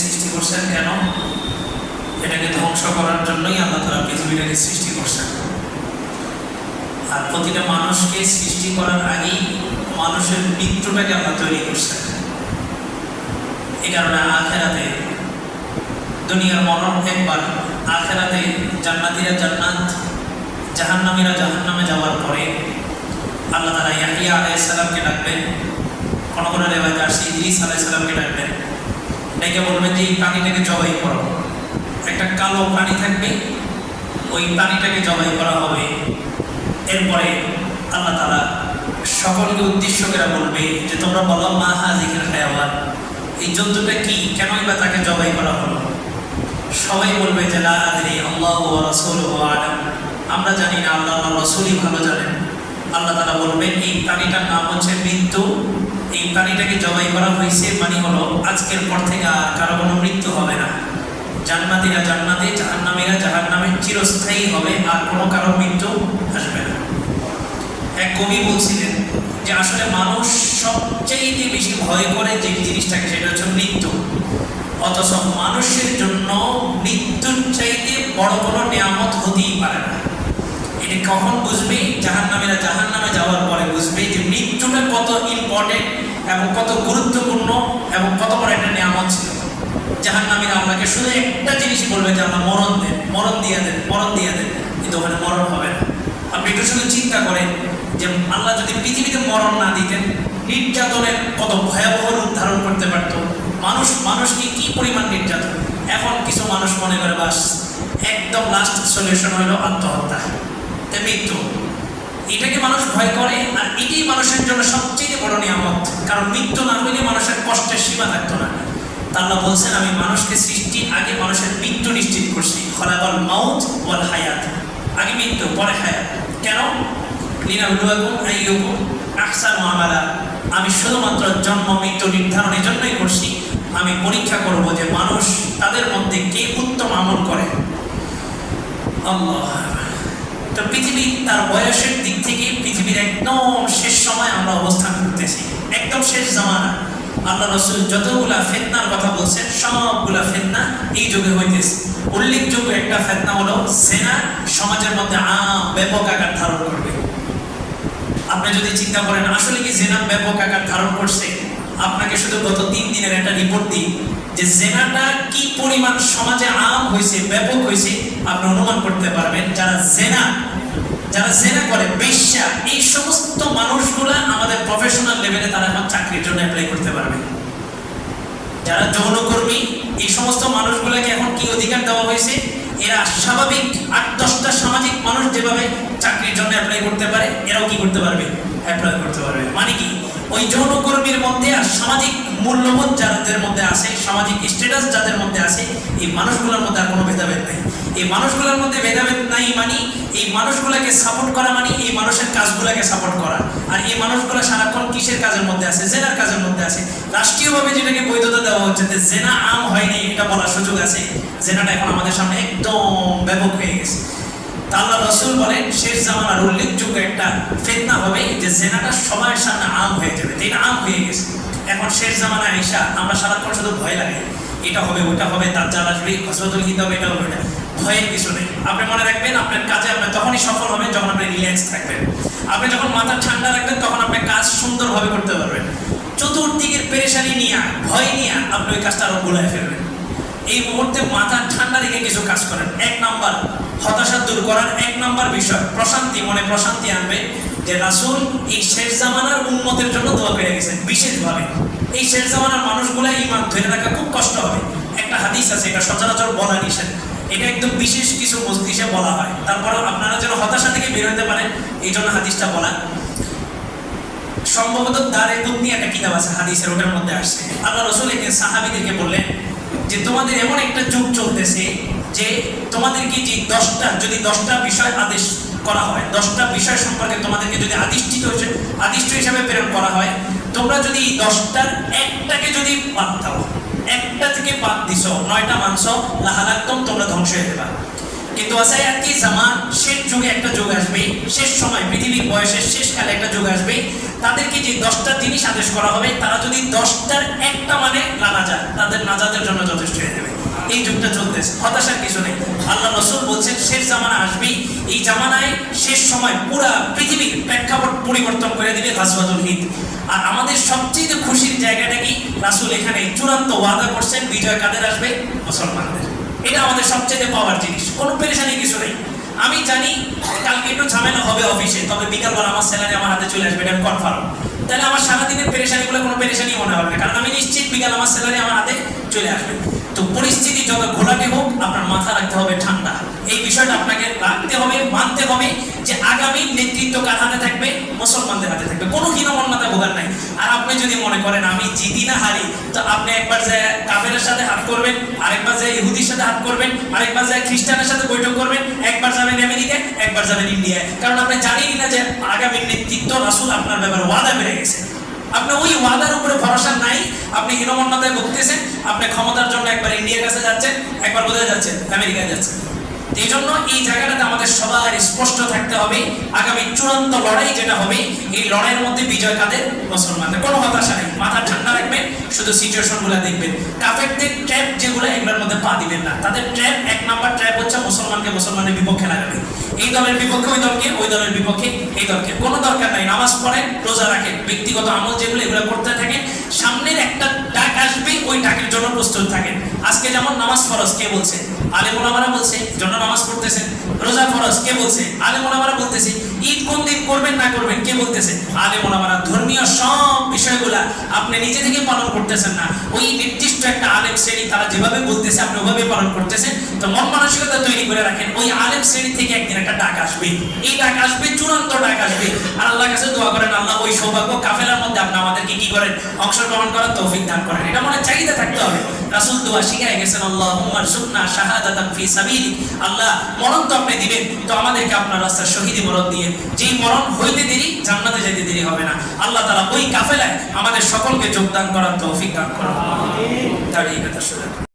সৃষ্টি করছেন কেন? এটাকে ধ্বংস করার জন্যই আল্লাহ তালা পৃথিবীটাকে সৃষ্টি করছেন আর প্রতিটা মানুষকে সৃষ্টি করার আগেই মানুষের মৃত্যুটাকে আল্লাহ তৈরি করছেন এই কারণে আখেরাতে দুনিয়ার মরণ একবার, আখেরাতে জান্নাতিরা জান্নাত, জাহান্নামীরা জাহান্নামে যাওয়ার পরে আল্লাহ তালা ইয়াহিয়া আলাইসাল্লামকে ডাকবেন, কোনো কোনো রেবাজ আসছে ইদ্রিস আলাইসাল্লামকে ডাকবেন। ডেকে বলবেন যে, এই প্রাণীটাকে জবাই করো। একটা কালো প্রাণী থাকবে, ওই প্রাণীটাকে জবাই করা হবে। এরপরে আল্লাহ তালা সকলকে উদ্দেশ্য করে বলবে যে, তোমরা বলো, মা হাজিকের হায়াওয়ান, এই জন্তুটা কি? কেনই বা তাকে জবাই করা হলো? সবাই বলবে যে, লা আদরি রাসূলুহু আমরা জানি না, আল্লাহ রসুলই ভালো জানেন। আল্লাহ তালা বলবেন, এই প্রাণীটার নাম হচ্ছে মৃত্যু। এই প্রাণীটাকে জবাই করা হয়েছে মানে হলো আজকের পর থেকে আর কারও কোনো মৃত্যু হবে না। জান্নাতিরা জান্নাতে, জাহান্নামীরা জাহান্নামে, চিরস্থায়ী হবে, আর কোনো কারও মৃত্যু আসবে না। এক কবি বলছিলেন যে, আসলে মানুষ সবচেয়ে বেশি ভয় করে যে জিনিসটাকে, সেটা হচ্ছে মৃত্যু। অথচ মানুষের জন্য মৃত্যুর চাইতে বড় কোনো নিয়ামত হতেই পারে না। এটি কখন বুঝবে? জাহান নামেরা জাহান নামে যাওয়ার পরে বুঝবে যে, মৃত্যুটা কত ইম্পর্টেন্ট এবং কত গুরুত্বপূর্ণ এবং কত বড় একটা নিয়ামত ছিল। জাহান নামীরা আপনাকে শুধু একটা জিনিস বলবে যে আমরা মরণ দেন, মরণ দিয়ে দেন, মরণ দিয়ে দেন। কিন্তু ওখানে মরণ হবে না। আপনি একটু শুধু চিন্তা করেন যে আল্লাহ যদি পৃথিবীতে মরণ না দিতেন, নির্যাতনের কত ভয়াবহ রূপ ধারণ করতে পারত। মানুষ, মানুষকে কি পরিমাণ নির্যাতন? এখন কিছু মানুষ মনে করে, বাস, একদম লাস্ট সলিউশন হলো আত্মহত্যা। মৃত্যু। এটাকে মানুষ ভয় করে? আর এটাই মানুষের জন্য সবচেয়ে বড় নিয়ামত। কারণ মৃত্যু না হইলে মানুষের কষ্টের সীমা না। বলছেন, আমি মানুষকে সৃষ্টি আগে মানুষের মৃত্যু নিশ্চিত করছি। মাউত হায়াত। আগে মৃত্যু, পরে হায়াত। কেন? আমি শুধুমাত্র জন্ম, মৃত্যু নির্ধারণের জন্যই করছি। আমি পরীক্ষা করব যে মানুষ তাদের মধ্যে কে উত্তম আমল করে। তো পৃথিবী তার বয়সের দিক থেকে পৃথিবীর একদম শেষ সময় আমরা অবস্থান করতেছি একদম শেষ জামানা। আল্লাহ রসুল যতগুলা ফেতনার কথা বলছেন, সবগুলা ফেতনা এই যুগে হইতেছে। উল্লেখযোগ্য একটা ফেতনা হলো সেনা সমাজের মধ্যে আম, ব্যাপক আকার ধারণ করবে। আপনি যদি চিন্তা করেন, আসলে কি জেনা ব্যাপক আকার ধারণ করছে? আপনাকে শুধু গত তিন দিনের একটা রিপোর্ট দিই, যে জেনাটা কি পরিমাণ সমাজে আম হয়েছে ব্যাপক হয়েছে আপনি অনুমান করতে পারবেন, যারা জেনা যারা জেনা করে, বেশ্যা, এই সমস্ত মানুষগুলা আমাদের প্রফেশনাল লেভেলে তারা এখন চাকরির জন্য অ্যাপ্লাই করতে পারবে যারা যৌনকর্মী এই সমস্ত মানুষগুলোকে এখন কি অধিকার দেওয়া হয়েছে? এরা স্বাভাবিক আট দশটা সামাজিক মানুষ যেভাবে চাকরির জন্য অ্যাপ্লাই করতে পারে, এরাও কি করতে পারবে? অ্যাপ্লাই করতে পারবে। মানে কি? ওই যৌনকর্মীর মধ্যে আর সামাজিক মূল্যবোধ যাদের মধ্যে আছে, সামাজিক স্ট্যাটাস যাদের মধ্যে আছে, এই মানুষগুলোর মধ্যে আর কোনো ভেদাভেদ নেই। এই মানুষগুলোর মধ্যে ভেদাভেদ নাই মানে এই মানুষগুলোকে সাপোর্ট করা মানে এই মানুষের কাজগুলোকে সাপোর্ট করা। আর এই মানুষগুলো সারাক্ষণ কিসের কাজের মধ্যে আছে? জেনার কাজের মধ্যে আছে। রাষ্ট্রীয়ভাবে যেটাকে বৈধতা দেওয়া হচ্ছে যে জেনা আম হয়নি এটা বলার সুযোগ আছে। জেনাটা এখন আমাদের সামনে একদম ব্যাপক হয়ে গেছে। আল্লাহ রসুল বলেন, শেষ জামানার উল্লেখযোগ্য একটা ফেতনা হবে যে জেনাটা সময়ের সামনে আম হয়ে যাবে। তো এটা আম হয়ে গেছে। এখন শেষ জামানা আইসা আমরা সারাক্ষণ শুধু ভয় লাগে। এটা হবে, ওটা হবে তার জাল আসবে হসরতুল হিত হবে এটা হবে, ওটা। ভয়ের কিছু নেই আপনি মনে রাখবেন, আপনার কাজে আপনি তখনই সফল হবেন যখন আপনি রিল্যাক্স থাকবেন। আপনি যখন মাথা ঠান্ডা রাখবেন, তখন আপনি কাজ সুন্দরভাবে করতে পারবেন। চতুর্দিকের পেরেশানি নিয়ে, ভয় নিয়ে আপনি ওই কাজটা আরও গোলায় ফেলবেন। এই মুহূর্তে মাথা ঠান্ডা রেখে কিছু কাজ করেন। এক নাম্বার, হতাশা দূর করার এক নাম্বার বিষয়, প্রশান্তি, মনে প্রশান্তি আনবে যে রাসুল এই শেষ জামানার উন্মতের জন্য দোয়া পেয়ে গেছেন, বিশেষভাবে। এই শেষ জামানার মানুষগুলো ইমান ধরে রাখা খুব কষ্ট হবে। একটা হাদিস আছে, এটা সচরাচর বলা নিষেধ। এটা একদম বিশেষ কিছু মস্তিষ্কে বলা হয়। তারপরে আপনারা যেন হতাশা থেকে বের হতে পারেন, এই জন্য হাদিসটা বলা। সম্ভবত দারে বুদ্ধি একটা কিতাব আছে, হাদিসের ওটার মধ্যে আসছে। আল্লাহ রসুল একে সাহাবিদেরকে বললেন যে, তোমাদের এমন একটা যুগ চলতেছে যে তোমাদেরকে যে দশটা, যদি দশটা বিষয় আদেশ করা হয়, দশটা বিষয় সম্পর্কে তোমাদেরকে যদি আদিষ্টিত হয়েছে আদিষ্ট হিসাবে প্রেরণ করা হয়, তোমরা যদি দশটার একটাকে যদি বাদ দাও একটা থেকে বাদ দিছ নয়টা মাংস লাহালাক্তম তোমরা ধ্বংস হয়ে যাবা। কিন্তু কিন্তু আসায়াতি জামান শেষ যুগে একটা যুগ আসবে শেষ সময়, পৃথিবীর বয়সের শেষকালে একটা যুগ আসবে তাদেরকে যে দশটা জিনিস আদেশ করা হবে, তারা যদি দশটার একটা মানে না নাজাত, তাদের নাজাতের জন্য যথেষ্ট হয়ে যাবে। এই যুগটা চলতেছে। হতাশার কিছু নেই। আল্লাহ রসুল বলছেন, শেষ জামানা আসবে এই জামানায় শেষ সময় পুরা পৃথিবীর প্রেক্ষাপট পরিবর্তন করে দিবে গাজওয়াতুল হিন্দ। আর আমাদের সবচেয়ে খুশির জায়গাটা কি? রাসুল এখানে চূড়ান্ত ওয়াদা করছেন, বিজয় কাদের আসবে? মুসলমানদের। এটা আমাদের সবচেয়ে পাওয়ার জিনিস। কোনো পেরেশানি কিছু নেই। আমি জানি কালকে একটু ঝামেলা হবে অফিসে, তবে বিকালবেলা আমার স্যালারি আমার হাতে চলে আসবে, এটা কনফার্ম তাহলে আমার সারাদিনের পেরেশানিগুলো কোনো পেরেশানি মনে হবে না, কারণ আমি নিশ্চিত বিকাল আমার স্যালারি আমার হাতে চলে আসবে। তো পরিস্থিতি যত ঘোলাটে হোক, আপনার মাথা রাখতে হবে ঠান্ডা। এই বিষয়টা আপনাকে রাখতে হবে, মানতে হবে যে আগামী নেতৃত্ব কার হাতে থাকবে? মুসলমানদের হাতে থাকবে। কোনো হীনমন্যতা ভোগার নাই। আর আপনি যদি মনে করেন আমি জিতি না হারি, তো আপনি একবার যায় কাফেরের সাথে হাত করবেন, আরেকবার যায় ইহুদির সাথে হাত করবেন, আরেকবার যায় খ্রিস্টানের সাথে বৈঠক করবেন, একবার যাবেন আমেরিকায়, একবার যাবেন ইন্ডিয়ায়। কারণ আপনি জানেনই না যে আগামী নেতৃত্ব রাসুল আপনার ব্যাপারে ওয়াদা বেড়ে গেছে। আপনি ওই ওয়াদার উপরে ভরসা নাই। আপনি হীনমন্যতায় ভুগতেছেন। আপনি ক্ষমতার জন্য একবার ইন্ডিয়ার কাছে যাচ্ছেন, একবার কোথায় যাচ্ছেন, আমেরিকায় যাচ্ছেন। এই জন্য এই জায়গাটাতে আমাদের সবার স্পষ্ট থাকতে হবে, আগামী চূড়ান্ত লড়াই যেটা হবে, এই লড়াইয়ের মধ্যে বিজয় কাদের? মুসলমানদের। কোনো হতাশা নেই। মাথা ঠান্ডা রাখবেন, শুধু সিচুয়েশনগুলো দেখবেন। কাফেরদের ট্র্যাপ যেগুলো, এগুলোর মধ্যে পা দিবেন না। তাদের ট্র্যাপ, এক ট্র্যাপ হচ্ছে মুসলমানকে মুসলমানের বিপক্ষে লাগাবে। এই দলের বিপক্ষে ওই দলকে, ওই দলের বিপক্ষে এই দলকে। কোনো দরকার নাই। নামাজ পড়েন, রোজা রাখেন। ব্যক্তিগত আমল যেগুলো, এগুলো করতে থাকেন। সামনের একটা ডাক ওই ডাকের জন্য প্রস্তুত থাকেন। আজকে যেমন নামাজ ফরজ, কে বলছে? আলেমোলামারা বলছে, জন্য নামাজ পড়তেছেন। রোজা ফরজ, কে বলছে? আলেমোলামারা বলতেছে, ঈদ কোন দিন করবেন না করবেন, কে বলতেছে? আলেমোলামারা ধর্মীয় সব বিষয়গুলা আপনি নিজে থেকে পালন করতেছেন না। ওই নির্দিষ্ট একটা আলেম শ্রেণি তারা যেভাবে বলতেছে, আপনি ওভাবে পালন করতেছেন। তো মন মানসিকতা তৈরি করে রাখেন, ওই আলেম শ্রেণি থেকে একদিন একটা ডাক আসবে। এই ডাক আসবে, চূড়ান্ত ডাক আসবে। আর আল্লাহর কাছে দোয়া করেন, আল্লাহ ওই সৌভাগ্য কাফেলার মধ্যে আপনি আমাদেরকে কি করেন? অংশগ্রহণ করার তৌফিক দান করেন। এটা মনে চাহিদা থাকতে হবে। রাসুল দোয়া গেছেন, আল্লাহুম্মা সুকনা আল্লাহ মরণ তো আপনি দিবেন, তো আমাদেরকে আপনার রাস্তার শহীদি মরণ দিয়ে। যেই মরণ হইতে দেরি, জান্নাতে যেতে দেরি হবে না। আল্লাহ তাআলা ওই কাফেলায় আমাদের সকলকে যোগদান করার তৌফিক দান করা তার কথা শুনে